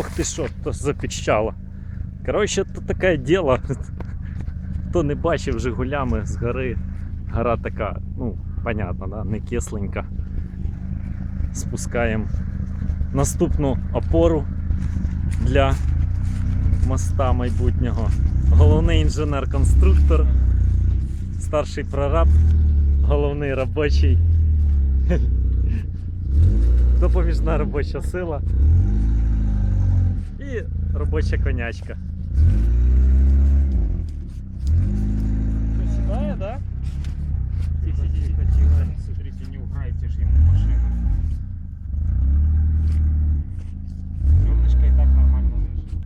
Ох ти що, то запіщало. Коротше, то таке діло. Хто не бачив Жигулями з гори, гора така, ну, понятно, да? не кисленька. Спускаємо наступну опору для моста майбутнього. Головний інженер-конструктор, старший прораб, головний робочий. Допоміжна робоча сила і робоча конячка. Сідає, да? Тихо, тихо, тихо. Смотрите, не уграйте же ему машину. Крылышко и так нормально лежит.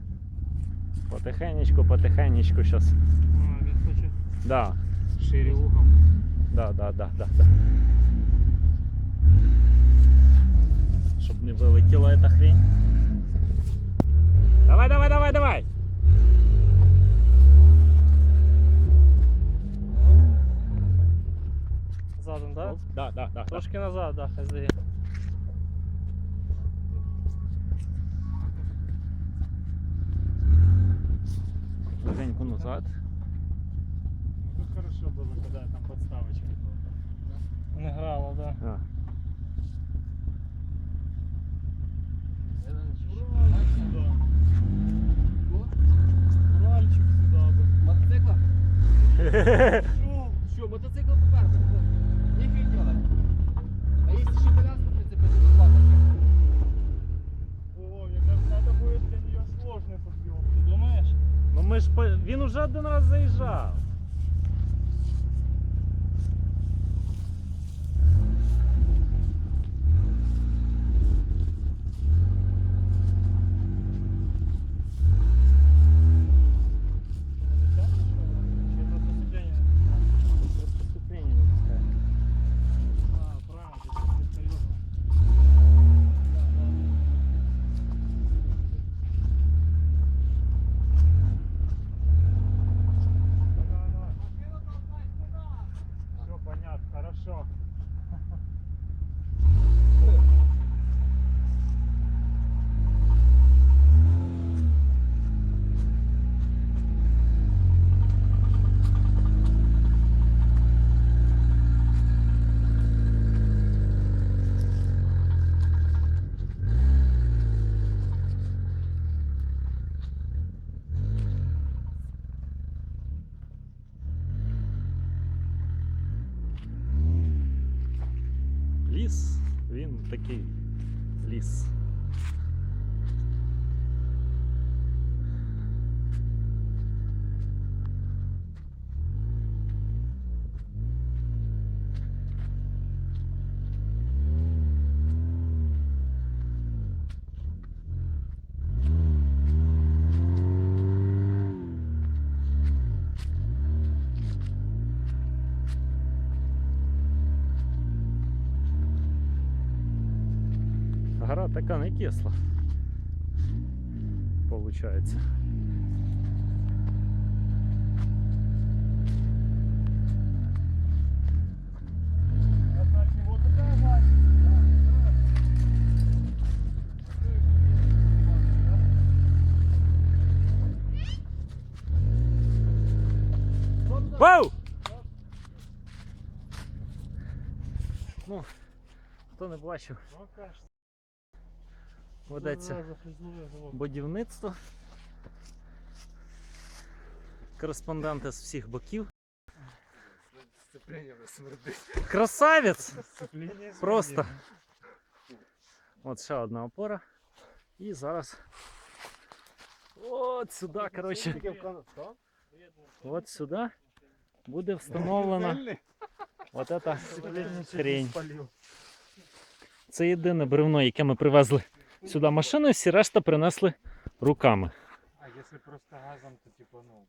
Потихенечку, потихенечку зараз. А, він хоче. Да, Шире угол. да, да, да, да, да. Щоб не вилетіла эта хрень. Задом, да? Да, да, да. да. Трошки назад, да, хай здає. Легенько назад. Ну тут хорошо было, когда там подставочка была. Не грала, да. А. Уральчик сюда бы. Мотоцикла? він уже один раз заїжджав. Не затягнеш, що ли? Чи просто сцепління? Просто ступені не пускає. А, правильно, ти тут серйозно. Все понятно, хорошо. Ліс, він такий ліс. Гора така не кисла. Получається. Такая. Вау! Ну, хто не бачив, Ну. Ведеться будівництво. Кореспонденти з всіх боків. Красавець! Просто. От ще одна опора. І зараз. От сюди, коротше. От сюди буде встановлена от ця хрень. Це єдине бревно, яке ми привезли сюди машиною, всі решта принесли руками. А если просто газом, то типа, ну,